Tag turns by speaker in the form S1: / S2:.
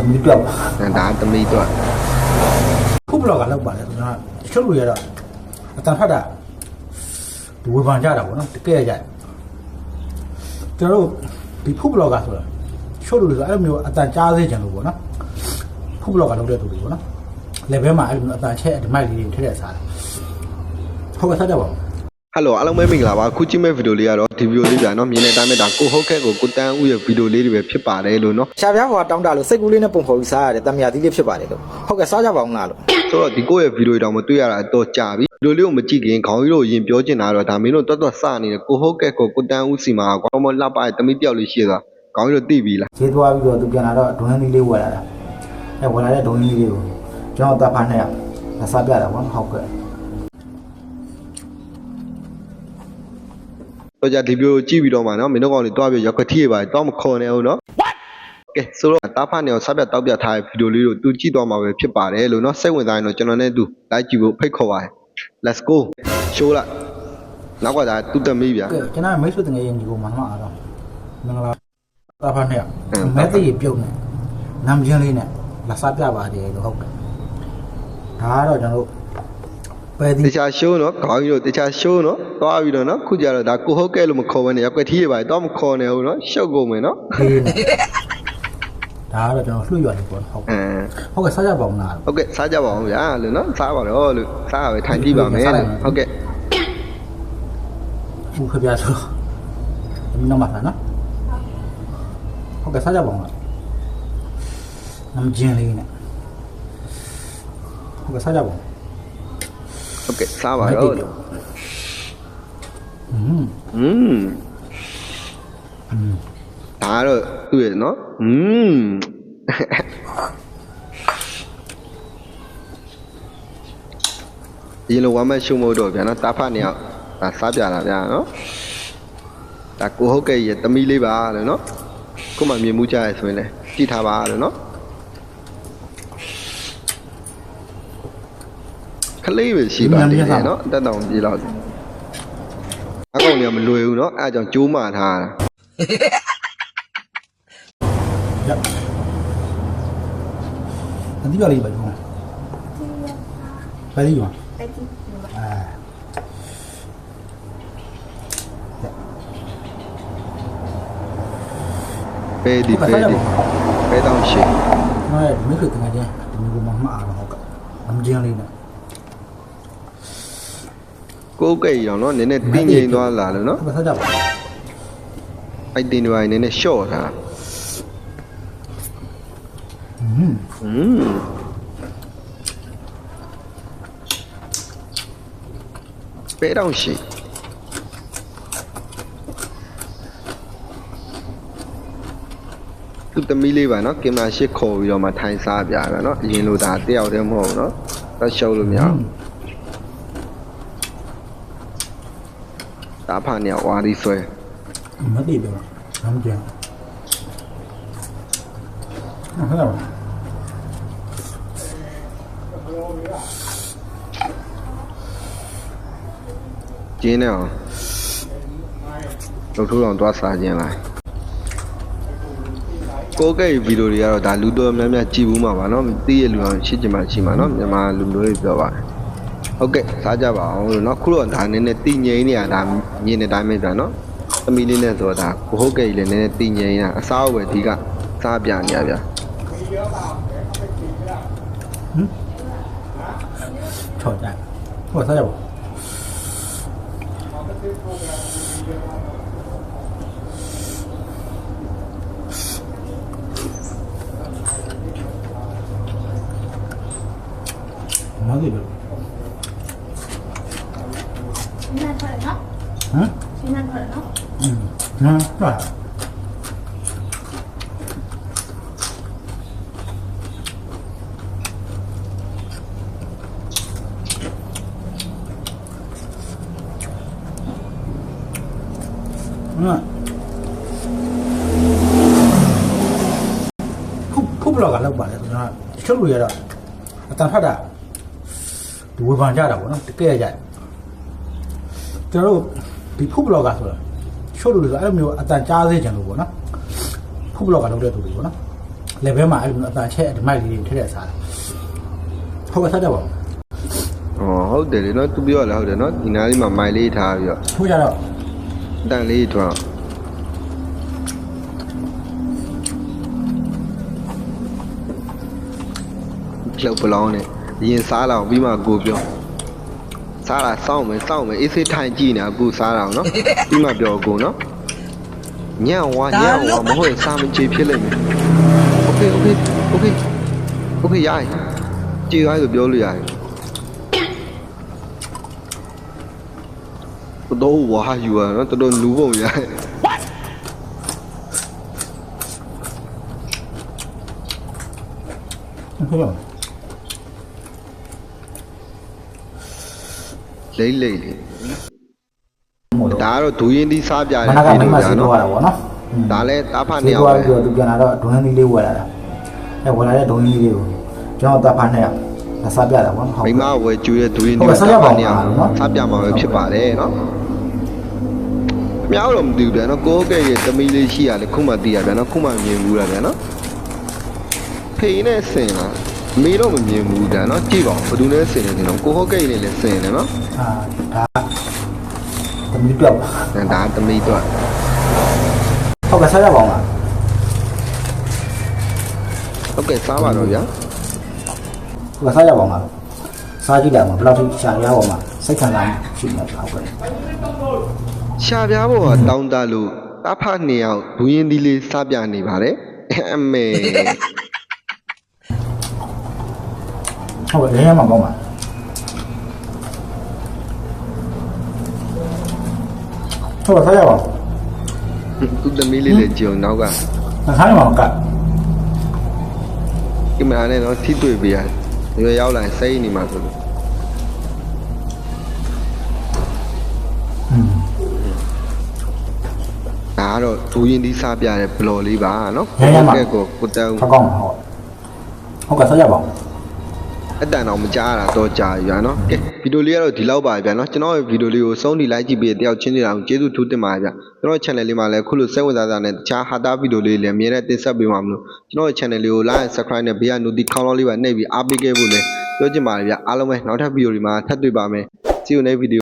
S1: သမီးပြောက်ပါ
S2: ဒါသမီးတော့
S1: ဖုဘလော့ကလောက်ပါလေကျွန်တော်တချို့လူရတော့အတန်ဖတ်တာဒီဝေဖန်ကြတာပေါ့နော်တကယ်ကြတယ်ကျွန်တော်တို့ဒီဖုဘလော့ကဆိုတာတချို့လူတွေဆိုအဲ့လိုမျိုးအတန်ကြားစေချင်လို့ပေါ့နော်ဖုဘလော့ကလောက်တဲ့သူတွေပေါ့နော်လေဘဲမှာအဲ့လိုမျိုးအတန်ချက်ဒီမိုက်လေးတွေထည့်ရစားတယ်ဟုတ်ကဲ့ဆက်ကြပါဦး
S2: ဟယ်လိုအားလုံးပဲမင်္ဂလာပါခုကြည့်မဲ့ဗီဒီယိုလေးကတော့ဒီဗီဒီယိုလေးပြနော်မြင်တဲ့အတိုင်းပဲဒါကိုဟုတ်ခက်ကိုကိုတန်းဦးရဲ့ဗီဒီယိုလေးတွေပဲဖြစ်ပါတယ်လို့နော်
S3: ရှာပြားဘွားတောင်းတလို့စိတ်ကူးလေးနဲ့ပုံဖော်ပြီးစားရတယ်တံမြာသီးလေးဖြစ်ပါတယ်လို့ဟုတ်ကဲ့စားကြပါအောင်လားလို့
S2: ဆိုတော့ဒီကိုယ့်ရဲ့ဗီဒီယိုတောင်မတွေ့ရတာတော့ကြာပြီဗီဒီယိုလေးကိုမကြည့်ခင်ခေါင်းကြီးတို့ရင်ပြောချင်တာတော့ဒါမင်းတို့တွတ်တွတ်စနေတဲ့ကိုဟုတ်ခက်ကိုကိုတန်းဦးစီမှာကောင်းမလှပရဲ့တမိတယောက်လေးရှိသွားခေါင်းကြီးတို့သိပြီလား
S1: ဈေးသွားပြီးတော့သူပြန်လာတော့ဒွန်းလေးလေးဝယ်လာတာအဲဝယ်လာတဲ့ဒွန်းလေးလေးကိုကျွန်တော်တပ်ဖားနဲ့ကစားပြတာပေါ့နော်ဟုတ်ကဲ့
S2: တော့ကြဒီဗီဒီယိုကြည့်ပြီးတော့မှနော်မင်းတို့ကောင်တွေတွားပြီးရောက်ကတိရပါတော့မခေါ်နေအောင်နော်ကဲဆိုတော့တာဖာနေအောင်စပြတောက်ပြထားတဲ့ဗီဒီယိုလေးကိုသူကြည့်တော့မှာပဲဖြစ်ပါတယ်လို့နော်စိတ်ဝင်စားရင်တော့ကျွန်တော်နဲ့သူလိုက်ကြည့်ဖို့ဖိတ်ခေါ်ပါတယ် let's go show လိုက်နောက်ကဒါသူ့သမီးဗျာ
S1: ကဲကျွန်တော်မိတ်ဆွေတငယ်ချင်းဒီကိုမှမအားတော့မင်္ဂလာတပ်ဖားနဲ့မဲသိရပြုတ်နေနမ်ချင်းလေးနဲ့လာစားပြပါတယ်လို့ဟုတ်ကဲ့ဒါကတော့ကျွန်တော်တို့ ပဲဒီ
S2: တခြား show နော်ခေါင်းကြီးတို့တခြား show နော်သွားပြီးတော့နော်ခုကြတော့ဒါကိုဟုတ်ကဲလို့မခေါ်ဘဲနဲ့ရောက်ကတိရပါတော့မခေါ်နေဘူးနော်ရှုပ်ကုန်မယ်နော်
S1: ဖေးနေဒါကတော့ကျွန်တော်လှွရွရတယ်ပေါ့ဟုတ်
S2: အ
S1: ကဲ့
S2: င်း
S1: ဟုတ်ကဲ့စားကြပါဦးလား
S2: ဟုတ်ကဲ့စားကြပါအောင်ဗျာလို့နော်စားပါတော့လို့စားရပဲထိုင်ကြည့်ပါမယ်လို့ဟုတ်ကဲ့
S1: ဘူးခပြဆိုတော့ဒီနောက်မှာနော်ဟုတ်ကဲ့စားကြပါဦးလားနမ်ချင်းလေးနဲ့ဟုတ်ကဲ့စားကြပါဦး
S2: ဟုတ်ကဲ့စားပါတော့လို့
S1: อืม
S2: อืมဒါကတော့သူ့ရဲ့နော်อืมဒီလိုဝမ်းမရှုံမို့တော့ဗျာနော်တာဖတ်နေအောင်ဒါစားပြတာဗျာနော်ဒါကိုဟုတ်ကဲ့ရဲ့တမီးလေးပါလို့နော်ကိုမှမြင်မှုကြရဆိုရင်လည်းကြည့်ထားပါလို့နော် လေးပဲရှိပါသေးတယ်နော်အတက်တောင်ပြေတော့အကောင်ကြီးကမလွယ်ဘူးနော်အဲအကြောင့်ကျိုးမာထားတာ
S1: ရအတိပြလေးပဲဟုတ်ပဲဒီရောအာ
S2: ပဲဒီပဲဒီပဲတောင်ရှိ
S1: ကျွန်တော်ရဲ့မိခွေတငယ်ချင်းဒီလိုမှမှားတော့ဟုတ်ကဲ့နမ်ချင်းလေးနဲ့
S2: ကိုယ်ကဲ့ရောနော်နည်းနည်းတင်းငိမ်သွားလာလို့နော်
S1: ဟုတ်ကဲ့စားကြပါဦး
S2: အဲ့တင်းတွေနည်းနည်းရှော့ထား
S1: อืม
S2: อืมပဲတောင်ရှိသူသမီးလေးပါနော်ကင်မရာရှစ်ခေါ်ပြီးတော့မှထိုင်စားပြတာနော်အရင်လိုဒါတယောက်တည်းမဟုတ်ဘူးနော်တော့ရှုပ်လို့မရဘူး ဒါဖာနေဝါဒီဆွဲ
S1: မသိဘူးနမ်ချင်းဟုတ်ကဲ့
S2: ကျင်းနေအောင်လုတ်ထိုးအောင်သွားစားခြင်းလိုက်ကိုကဲ့ဗီဒီယိုတွေကတော့ဒါလူတော်များများကြည့်ဘူးမှာပါနော်သိရလူအောင်ရှိချင်မှရှိမှာနော်မြန်မာလူမျိုးတွေပြောပါတယ် ဟုတ်ကဲ့စားကြပါအောင်လို့နော်ခုတော့ဒါနည်းနည်းတည်ငြိမ်နေရတာမြင်တဲ့အတိုင်းပဲဗျာနော်သမီးလေးနဲ့ဆိုတော့ဒါကိုဟုတ်ကဲ့ကြီးလည်းနည်းနည်းတည်ငြိမ်နေတာအစားအဝယ်ဒီကစားပြနေရဗျာ
S1: ချော်ကြဟုတ်ကဲ့စားကြပါဦးမသိဘူး
S4: ရှင်းနေထွက်တယ် နော်
S1: ဟမ်
S4: ရှင်းနေထွက်တယ်နော်
S1: อืมနော်ဟုတ်နော်ဖုဖုဘလော့ကလောက်ပါလေကျွန်တော်တချို့လူရတော့အတန်ဖတ်တာဒီဝေဖန်ကြတာပေါ့နော်တ ကယ်ကြတယ်ကျွန်တော်တို့ဒီဖုဘလော့ကဆိုတော့တချို့လူတွေဆိုအဲ့လိုမျိုးအတန်ကြားစေချင်လို့ပေါ့နော်ဖုဘလော့ကလောက်တဲ့သူတွေပေါ့နော်လေဘဲမှာအဲ့လိုအတန်ချက်ဒီမိုက်လေးတွေထည့်တဲ့စားဟုတ်ကဲ့စားကြပါဦး
S2: อ๋อဟုတ်တယ်လေနော်သူပြောရလဲဟုတ်တယ်နော်ဒီနားလေးမှာမိုင်လေးထားပြီးတော့
S1: ထိုးကြတော့
S2: တန်လေးထွန်းလောက်ပလောင်းနဲ့ရင်စားလာအောင်ပြီးမှကိုပြော စားလာစောင့်မယ်စောင့်မယ်အေးစေးထိုင်ကြည့်နေအခုစားလာအောင်နော်ပြီးမှပြောကိုနော်ညံ့ဝါညံ့ဝါမဟုတ်ရင်စားမချေဖြစ်လိမ့်မယ်โอเคโอเคโอเคโอเคရရင်ကြည်ရိုင်းဆိုပြောလို့ရတယ်တော့ဝါယူရနော်တော်တော်လူပုံရတယ်
S1: ဟုတ်ပါ
S2: လိမ့်လိမ့်လေး
S1: မို့လို့
S2: ဒါကတော့ဒူရင်ဒီစားပြ
S1: မ
S2: တဲ့
S1: နက်ကမိမ
S2: ဗျာ
S1: စီတော့ရတာပေါ့နော်
S2: ဒါလည်းတားဖတ်
S1: နေ
S2: နေ
S1: ရ
S2: အောင်
S1: အောင်
S2: ပဲ
S1: ပြီးတော့သူပြန်လာတော့ဒုံးသီးလေးဝယ်လာတာအဲဝယ်လာတဲ့ဒုံးသီးလေးကိုကျွန်တော်တပ်ဖာနဲ့ကစားပြတာပေါ့နော်ဟုတ်
S2: မိမဝယ်ကျူတဲ့ဒူရင်
S1: ဟုတ်
S2: ဒီ
S1: ကဲ့စားရပါဦး
S2: နေအောင်
S1: နော်
S2: စားပြမှာပဲဖြစ်ပါတယ်နော်မြောက်တော့မသိဘူးဗျာနော်ကိုယ်ကဲ့ရဲ့သမီးလေးရှိရလေခုမှသိရဗျာနော်ခုမှမြင်ဘူးလားဗျာနော်ဖေးနဲ့ဆင်လာ မေတော့မမြင်ဘူးဗျာနော်ကြည့်ပါဦးဘယ်သူနဲ့ဆင်နေတယ်နော်ကိုဟုတ်ကဲ့နဲ့လည်းဆင်နေနော်
S1: အာဒါသမီးပြောက်ပါ
S2: ဒါသမီးတော့
S1: ဟုတ်ကဲ့စားရပါဦးလား
S2: ဟုတ်ကဲ့စားပါတော့ဗျာ
S1: ဟုတ်ကဲ့စားရပါဦးလားစားကြည့်လိုက်မှာဘယ်လောက်ထိရှာရပါမှာစိတ်ခံစားမှုရှိနေတော့ဟုတ်ကဲ့
S2: ရှာပြားပေါ်ကတောင်းတလို့တားဖတ်နေအောင်ဒူရင်ဒီလေးစားပြနေပါတယ်အမေ
S1: ဟုတ်ကဲ့ရရမှာကောင်းပါဟုတ်ကဲ့စားရပါဦး
S2: သူသမီးလေးလည်းကြုံနောက်က
S1: စားရမှာက
S2: ကင်မရာနဲ့တော့ထိတွေ့ပေးရတယ်ဒီရောက်လာရင်စိတ်နေမှာဆိုလို့
S1: อืม
S2: ဒါကတော့ဒူရင်ဒီစားပြတဲ့ဘလော်လေးပါနော်
S1: ရရမှာ
S2: ကဲကိုကိုတောင်
S1: ထောက်ကောင်းပါဟုတ်ဟုတ်ကဲ့စားရပါဦး
S2: အတန်တော့မကြားရတာတော့ကြာပြီဗျာနော်ကဲဗီဒီယိုလေးကတော့ဒီလောက်ပါဗျာနော်ကျွန်တော်ရဲ့ဗီဒီယိုလေးကိုဆုံးထိလိုက်ကြည့်ပြီးတယောက်ချင်းစီအောင်ကျေးဇူးထူးတင်ပါတယ်ဗျာကျွန်တော် channel လေးမှာလည်းခုလိုစိတ်ဝင်စားစားနဲ့တခြားဟာတာဗီဒီယိုလေးလည်းအများနဲ့တင်ဆက်ပေးမှာမလို့ကျွန်တော်ရဲ့ channel လေးကို like and subscribe နဲ့ဘေးက notification ခေါင်းလောင်းလေးပါနှိပ်ပြီးအားပေးခဲ့ဖို့လည်းပြောချင်ပါတယ်ဗျာအားလုံးပဲနောက်ထပ်ဗီဒီယိုဒီမှာထပ်တွေ့ပါမယ် See you next video